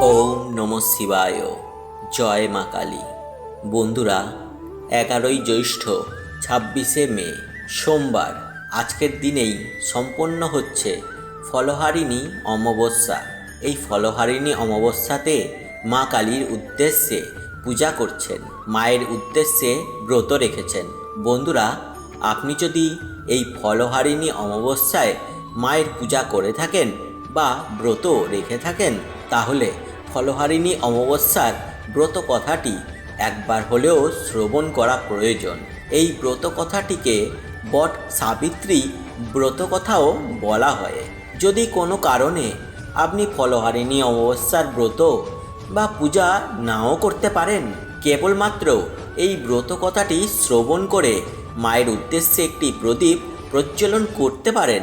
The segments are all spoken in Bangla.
ওম নম শিবায়। জয় মা কালী। বন্ধুরা, এগারোই জ্যৈষ্ঠ, ছাব্বিশে মে, সোমবার। আজকের দিনেই সম্পন্ন হচ্ছে ফলহারিণী অমাবস্যা। এই ফলহারিণী অমাবস্যাতে মা কালীর উদ্দেশ্যে পূজা করছেন, মায়ের উদ্দেশ্যে ব্রত রেখেছেন। বন্ধুরা, আপনি যদি এই ফলহারিণী অমাবস্যায় মায়ের পূজা করে থাকেন বা ব্রত রেখে থাকেন, তাহলে ফলহারিণী অমাবস্যার ব্রত কথাটি একবার হলেও শ্রবণ করা প্রয়োজন। এই ব্রত কথাটিকে বট সাবিত্রী ব্রত কথাও বলা হয়। যদি কোনো কারণে আপনি ফলহারিণী অমাবস্যার ব্রত বা পূজা নাও করতে পারেন, কেবলমাত্র এই ব্রত কথাটি শ্রবণ করে মায়ের উদ্দেশ্যে একটি প্রদীপ প্রজ্বলন করতে পারেন।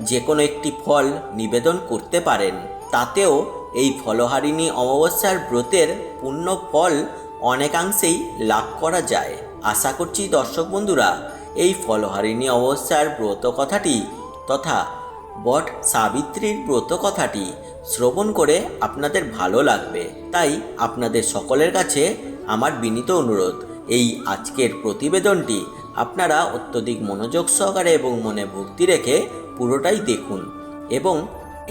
যে কোনো একটি ফল নিবেদন করতে পারেন, তাতেও এই ফলহারিণী অমাবস্যার ব্রতের পূর্ণ ফল অনেকাংশেই লাভ করা যায়। আশা করছি দর্শক বন্ধুরা, এই ফলহারিণী অমাবস্যার ব্রত কথাটি তথা বট সাবিত্রীর ব্রত কথাটি শ্রবণ করে আপনাদের ভালো লাগবে। তাই আপনাদের সকলের কাছে আমার বিনীত অনুরোধ, এই আজকের প্রতিবেদনটি আপনারা অত্যধিক মনোযোগ সহকারে এবং মনে ভক্তি রেখে পুরোটাই দেখুন এবং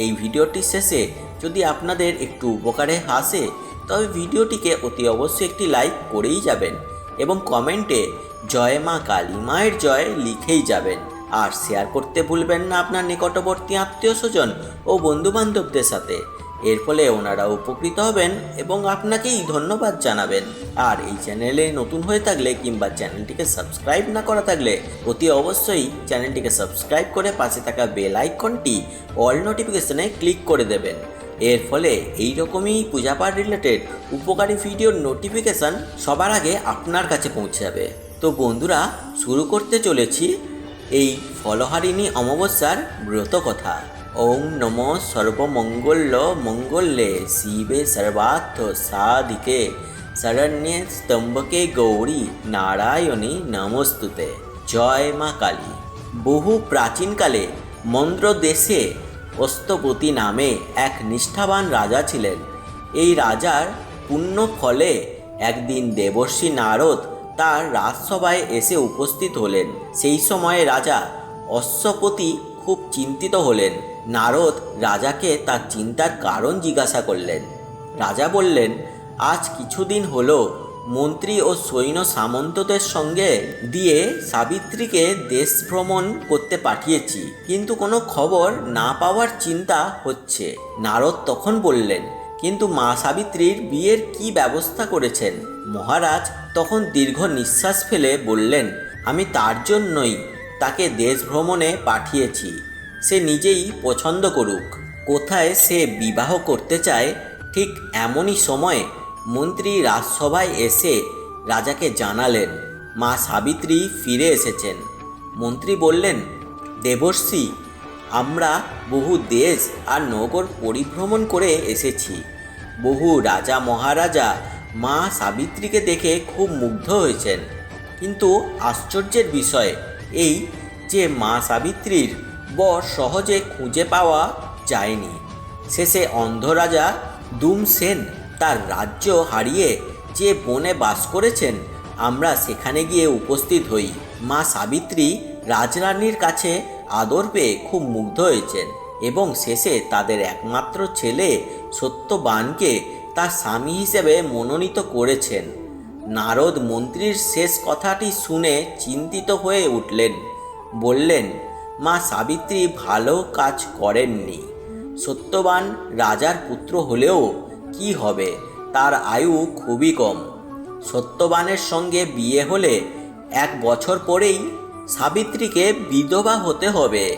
এই ভিডিওটি শেষে যদি আপনাদের একটু উপকারে আসে, তবে ভিডিওটিকে অতি অবশ্যই একটি লাইক করেই যাবেন এবং কমেন্টে জয় মা কালী মায়ের জয় লিখেই যাবেন। আর শেয়ার করতে ভুলবেন না আপনার নিকটবর্তী আত্মীয় স্বজন ও বন্ধুবান্ধবদের সাথে। এর ফলে ওনারা উপকৃত হবেন এবং আপনাকেই ধন্যবাদ জানাবেন। আর এই চ্যানেলে নতুন হয়ে থাকলে কিংবা চ্যানেলটিকে সাবস্ক্রাইব না করা থাকলে অতি অবশ্যই চ্যানেলটিকে সাবস্ক্রাইব করে পাশে থাকা বেল আইকনটি অল নোটিফিকেশনে ক্লিক করে দেবেন। এর ফলে এই রকমই পূজাপাঠ রিলেটেড উপকারী ভিডিওর নোটিফিকেশান সবার আগে আপনার কাছে পৌঁছে যাবে। তো বন্ধুরা, শুরু করতে চলেছি এই ফলহারিণী অমাবস্যার ব্রত কথা ওম নম সর্বমঙ্গল্য মঙ্গলে শিবে সর্বার্থ সাধিকে, শরণ্যে স্তম্ভকে গৌরী, নারায়ণী নমস্তুতে। জয় মা কালী। বহু প্রাচীনকালে মন্দ্র দেশে অস্তপতি নামে এক নিষ্ঠাবান রাজা ছিলেন। এই রাজার পুণ্য ফলে একদিন দেবর্ষী নারদ তার রাজসভায় এসে উপস্থিত হলেন। সেই সময়ে রাজা অশ্বপতি খুব চিন্তিত হলেন। নারদ রাজাকে তার চিন্তার কারণ জিজ্ঞাসা করলেন। রাজা বললেন, আজ কিছুদিন হলো, মন্ত্রী ও সৈন্য সামন্তদের সঙ্গে দিয়ে সাবিত্রীকে দেশ ভ্রমণ করতে পাঠিয়েছি, কিন্তু কোনো খবর না পাওয়ার চিন্তা হচ্ছে। নারদ তখন বললেন, কিন্তু মা সাবিত্রীর বিয়ের কি ব্যবস্থা করেছেন? মহারাজ তখন দীর্ঘ নিঃশ্বাস ফেলে বললেন, আমি তার জন্যই তাকে দেশ ভ্রমণে পাঠিয়েছি। সে নিজেই পছন্দ করুক। কোথায় সে বিবাহ করতে চায়, ঠিক এমনই সময়ে মন্ত্রী রাজসভায় এসে রাজাকে জানালেন। মা সাবিত্রী ফিরে এসেছেন। মন্ত্রী বললেন, দেবর্ষি, আমরা বহু দেশ আর নগর পরিভ্রমণ করে এসেছি। বহু রাজা মহারাজা মা সাবিত্রীকে দেখে খুব মুগ্ধ হয়েছেন। কিন্তু আশ্চর্যের বিষয় এই যে মা সাবিত্রীর বর সহজে খুঁজে পাওয়া যায়নি। শেষে অন্ধ রাজা দুম সেন তার রাজ্য হারিয়ে যে বনে বাস করেছেন, আমরা সেখানে গিয়ে উপস্থিত হই। মা সাবিত্রী রাজরানীর কাছে আদর পেয়ে খুব মুগ্ধ হয়েছেন এবং শেষে তাদের একমাত্র ছেলে সত্যবানকে তার স্বামী হিসেবে মনোনীত করেছেন। নারদ মন্ত্রীর শেষ কথাটি শুনে চিন্তিত হয়ে উঠলেন। বললেন, মা সাবিত্রী ভালো কাজ করেননি। সত্যবান রাজার পুত্র হলেও কি হবে? তার আয়ু খুবই কম। সত্যবানের সঙ্গে বিয়ে হলে এক বছর পরেই সাবিত্রীকে বিধবা হতে হবে।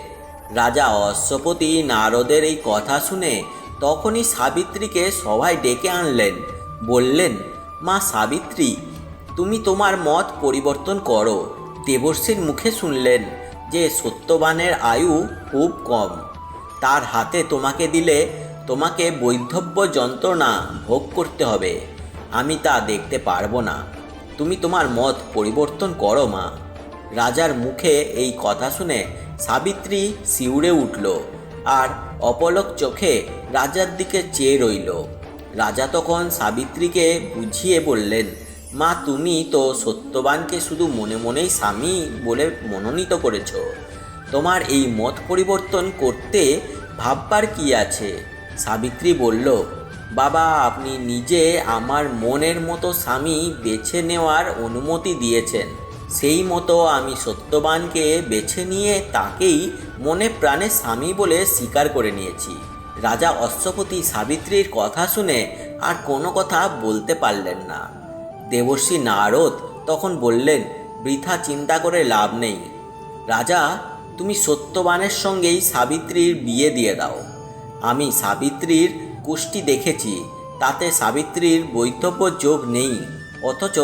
রাজা অশ্বপতি নারদের এই কথা শুনে তখনই সাবিত্রীকে সভায় ডেকে আনলেন। বললেন মা সাবিত্রী, তুমি তোমার মত পরিবর্তন করো। দেবর্ষীর মুখে শুনলেন যে সত্যবানের আয়ু খুব কম। তার হাতে তোমাকে দিলে তোমাকে বৈধব্য যন্ত্রণা ভোগ করতে হবে। আমি তা দেখতে পারব না। তুমি তোমার মত পরিবর্তন করো, মা। রাজার মুখে এই কথা শুনে সাবিত্রী শিউরে উঠল আর অপলক চোখে রাজার দিকে চেয়ে রইল। রাজা তখন সাবিত্রীকে বুঝিয়ে বললেন, মা, তুমি তো সত্যবানকে শুধু মনে মনেই স্বামী বলে মনোনীত করেছ। তোমার এই মত পরিবর্তন করতে ভাববার কি আছে? সাবিত্রী বলল, বাবা, আপনি নিজে আমার মনের মতো স্বামী বেছে নেওয়ার অনুমতি দিয়েছেন। সেই মতো আমি সত্যবানকে বেছে নিয়ে তাকেই মনে প্রাণে স্বামী বলে স্বীকার করে নিয়েছি। রাজা অশ্বপতি সাবিত্রীর কথা শুনে আর কোনো কথা বলতে পারলেন না। দেবর্ষী নারদ তখন বললেন, বৃথা চিন্তা করে লাভ নেই। রাজা, তুমি সত্যবানের সঙ্গেই সাবিত্রীর বিয়ে দিয়ে দাও। আমি সাবিত্রীর কুষ্টি দেখেছি, তাতে সাবিত্রীর বৈধব্য যোগ নেই, অথচ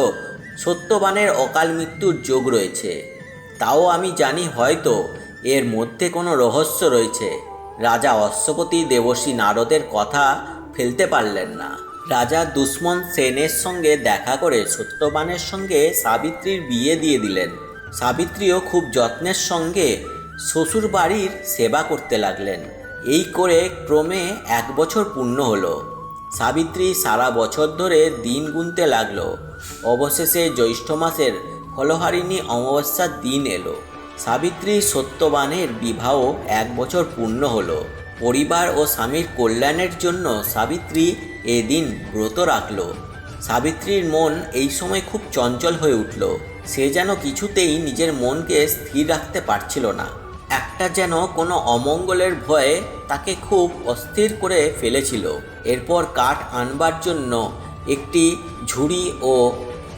সত্যবানের অকাল মৃত্যুর যোগ রয়েছে। তাও আমি জানি হয়তো এর মধ্যে কোনো রহস্য রয়েছে। রাজা অশ্বপতি দেবর্ষী নারদের কথা ফেলতে পারলেন না। রাজা দুশ্মন সেনের সঙ্গে দেখা করে সত্যবানের সঙ্গে সাবিত্রীর বিয়ে দিয়ে দিলেন। সাবিত্রীও খুব যত্নের সঙ্গে শ্বশুর বাড়ির সেবা করতে লাগলেন। এই করে ক্রমে এক বছর পূর্ণ হলো। সাবিত্রী সারা বছর ধরে দিন গুনতে লাগল। অবশেষে জ্যৈষ্ঠ মাসের ফলহারিণী অমাবস্যার দিন এলো। সাবিত্রী সত্যবানের বিবাহ এক বছর পূর্ণ হলো। পরিবার ও স্বামীর কল্যাণের জন্য সাবিত্রী এদিন ব্রত রাখল। সাবিত্রীর মন এই সময় খুব চঞ্চল হয়ে উঠল। সে যেন কিছুতেই নিজের মনকে স্থির রাখতে পারছিল না। একটা যেন কোনো অমঙ্গলের ভয়ে তাকে খুব অস্থির করে ফেলেছিল। এরপর কাঠ আনবার জন্য একটি ঝুড়ি ও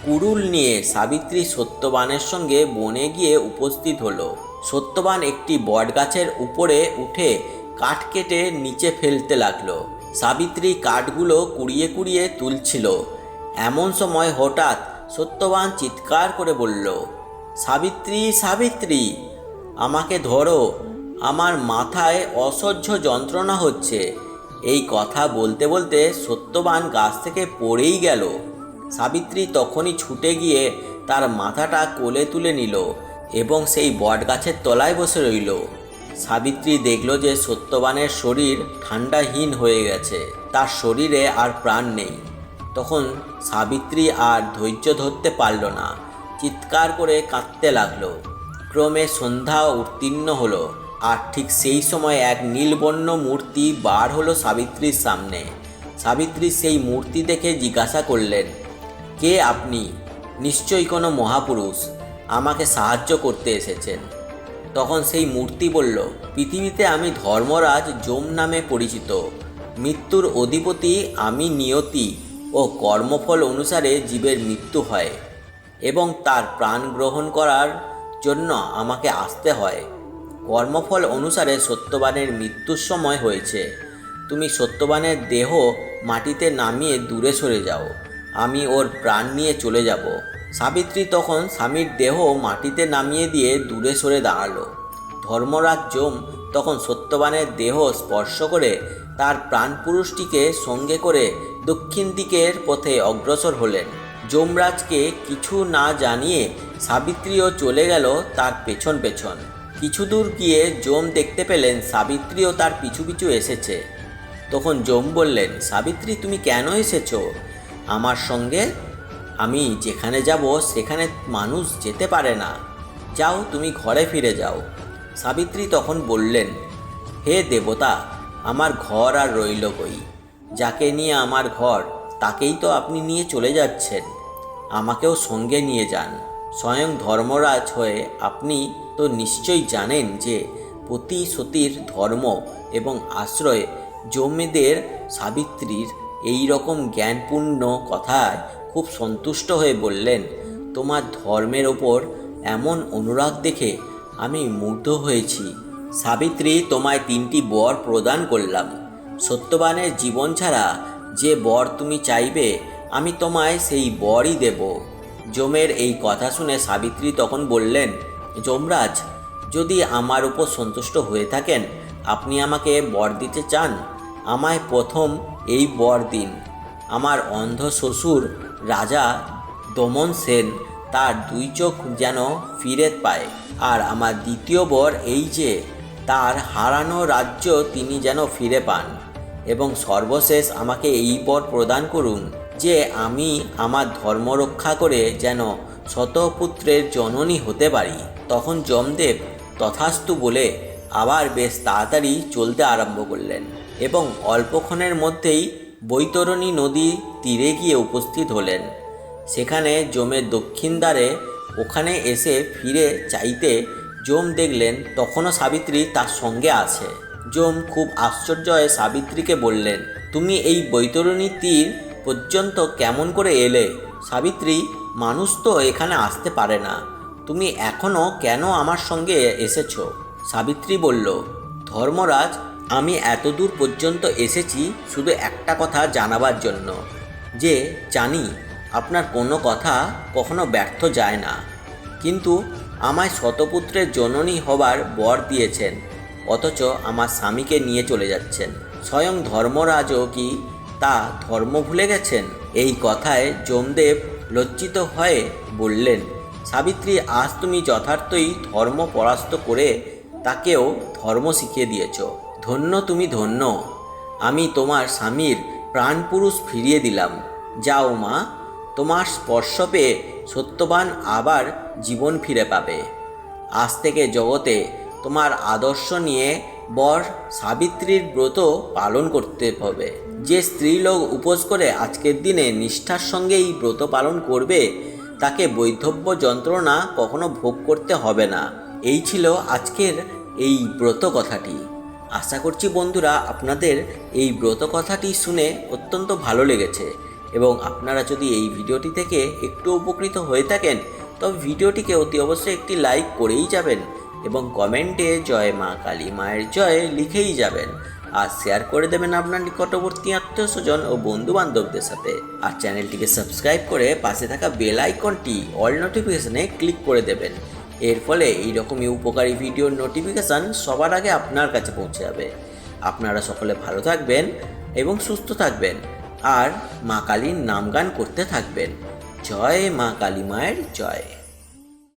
কুড়ুল নিয়ে সাবিত্রী সত্যবানের সঙ্গে বনে গিয়ে উপস্থিত হলো। সত্যবান একটি বটগাছের উপরে উঠে কাঠ কেটে নিচে ফেলতে লাগল। সাবিত্রী কাঠগুলো কুড়িয়ে কুড়িয়ে তুলছিল। এমন সময় হঠাৎ সত্যবান চিৎকার করে বলল, সাবিত্রী সাবিত্রী, আমাকে ধরো। আমার মাথায় অসহ্য যন্ত্রণা হচ্ছে। এই কথা বলতে বলতে সত্যবান গাছ থেকে পড়েই গেল। সাবিত্রী তখনই ছুটে গিয়ে তার মাথাটা কোলে তুলে নিল এবং সেই বটগাছের তলায় বসে রইল। সাবিত্রী দেখল যে সত্যবানের শরীর ঠান্ডাহীন হয়ে গেছে, তার শরীরে আর প্রাণ নেই। তখন সাবিত্রী আর ধৈর্য ধরতে পারল না, চিৎকার করে কাঁদতে লাগল। ক্রমে সন্ধ্যা উত্তীর্ণ হলো আর ঠিক সেই সময় এক নীলবর্ণ মূর্তি বার হলো সাবিত্রীর সামনে। সাবিত্রী সেই মূর্তি দেখে জিজ্ঞাসা করলেন কে আপনি? নিশ্চয়ই কোনো মহাপুরুষ আমাকে সাহায্য করতে এসেছেন। তখন সেই মূর্তি বলল, পৃথিবীতে আমি ধর্মরাজ যম নামে পরিচিত। মৃত্যুর অধিপতি আমি নিয়তি ও কর্মফল অনুসারে জীবের মৃত্যু হয় এবং তার প্রাণ গ্রহণ করার জন্য আমাকে আসতে হয়। কর্মফল অনুসারে সত্যবানের মৃত্যুর সময় হয়েছে। তুমি সত্যবানের দেহ মাটিতে নামিয়ে দূরে সরে যাও। আমি ওর প্রাণ নিয়ে চলে যাব। সাবিত্রী তখন স্বামীর দেহ মাটিতে নামিয়ে দিয়ে দূরে সরে দাঁড়াল। ধর্মরাজ যম তখন সত্যবানের দেহ স্পর্শ করে তার প্রাণপুরুষটিকে সঙ্গে করে দক্ষিণ দিকের পথে অগ্রসর হলেন। যমরাজকে কিছু না জানিয়ে সাবিত্রীও চলে গেল তার পেছন পেছন। কিছু দূর গিয়ে যম দেখতে পেলেন সাবিত্রীও তার পিছু পিছু এসেছে। তখন যম বললেন, সাবিত্রী, তুমি কেন এসেছ? আমার সঙ্গে আমি যেখানে যাব, সেখানে মানুষ যেতে পারে না। যাও, তুমি ঘরে ফিরে যাও। সাবিত্রী তখন বললেন, হে দেবতা, আমার ঘর আর রইল কই? যাকে নিয়ে আমার ঘর, তাকেই তো আপনি নিয়ে চলে যাচ্ছেন। আমাকেও সঙ্গে নিয়ে যান। স্বয়ং ধর্মরাজ হয়ে আপনি তো নিশ্চয়ই জানেন যে পতি সতীর ধর্ম এবং আশ্রয় জমিদের সাবিত্রীর এই রকম জ্ঞানপূর্ণ কথায় খুব সন্তুষ্ট হয়ে বললেন, তোমার ধর্মের ওপর এমন অনুরাগ দেখে আমি মুগ্ধ হয়েছি। সাবিত্রী, তোমায় তিনটি বর প্রদান করলাম। সত্যবানের জীবন ছাড়া যে বর তুমি চাইবে, আমি তোমায় সেই বরই দেব। যমের এই কথা শুনে সাবিত্রী তখন বললেন, যমরাজ, যদি আমার উপর সন্তুষ্ট হয়ে থাকেন, আপনি আমাকে বর দিতে চান? আমায় প্রথম এই বর দিন। আমার অন্ধ শ্বশুর রাজা দমন সেন তার দুই চোখ যেন ফিরে পায়। আর আমার দ্বিতীয় বর এই যে, তার হারানো রাজ্য তিনি যেন ফিরে পান। এবং সর্বশেষ আমাকে এই বর প্রদান করুন, যে আমি আমার ধর্ম রক্ষা করে যেন শতপুত্রের জননী হতে পারি। তখন যমদেব তথাস্তু বলে আবার বেশ তাড়াতাড়ি চলতে আরম্ভ করলেন। এবং অল্পক্ষণের মধ্যেই বৈতরণী নদী তীরে গিয়ে উপস্থিত হলেন। সেখানে জমের দক্ষিণ দ্বারে ওখানে এসে ফিরে চাইতে জম দেখলেন, তখনও সাবিত্রী তার সঙ্গে আছে। জম খুব আশ্চর্য হয়ে সাবিত্রীকে বললেন, তুমি এই বৈতরণী তীর পর্যন্ত কেমন করে এলে? সাবিত্রী, মানুষ তো এখানে আসতে পারে না। তুমি এখনও কেন আমার সঙ্গে এসেছ? সাবিত্রী বলল, ধর্মরাজ আমি এতদূর পর্যন্ত এসেছি শুধু একটা কথা জানাবার জন্য, যে জানি আপনার কোনো কথা কখনো ব্যর্থ যায় না। কিন্তু আমায় শতপুত্রের জননী হবার বর দিয়েছেন, অথচ আমার স্বামীকে নিয়ে চলে যাচ্ছেন। স্বয়ং ধর্মরাজও কি তা ধর্ম ভুলে গেছেন? এই কথায় যমদেব লজ্জিত হয়ে বললেন, সাবিত্রী, আজ তুমি যথার্থই ধর্ম পরাস্ত করে তাকেও ধর্ম শিখিয়ে দিয়েছ। ধন্য তুমি ধন্য। আমি তোমার স্বামীর প্রাণপুরুষ ফিরিয়ে দিলাম। যাও মা, তোমার স্পর্শ পেয়ে সত্যবান আবার জীবন ফিরে পাবে। আজ থেকে জগতে তোমার আদর্শ নিয়ে বর সাবিত্রীর ব্রত পালন করতে হবে। যে স্ত্রীলোক উপোস করে আজকের দিনে নিষ্ঠার সঙ্গে এই ব্রত পালন করবে, তাকে বৈধব্য যন্ত্রণা কখনো ভোগ করতে হবে না। এই ছিল আজকের এই ব্রত কথাটি। আশা করছি বন্ধুরা আপনাদের এই ব্রত কথাটি শুনে অত্যন্ত ভালো লেগেছে এবং আপনারা যদি এই ভিডিওটি থেকে একটু উপকৃত হয়ে থাকেন তবে ভিডিওটিকে অতি অবশ্যই একটি লাইক করেই যাবেন এবং কমেন্টে জয় মা কালী মায়ের জয় লিখেই যাবেন আর শেয়ার করে দেবেন আপনার নিকটবর্তী আত্মীয় স্বজন ও বন্ধু বান্ধবদের সাথে। আর চ্যানেলটিকে সাবস্ক্রাইব করে পাশে থাকা বেল আইকনটি অল নোটিফিকেশনে ক্লিক করে দেবেন। এর ফলে এইরকমই উপকারী ভিডিওর নোটিফিকেশান সবার আগে আপনার কাছে পৌঁছে যাবে। আপনারা সকলে ভালো থাকবেন এবং সুস্থ থাকবেন। আর মা কালীর নামগান করতে থাকবেন। জয় মা কালী মায়ের জয়।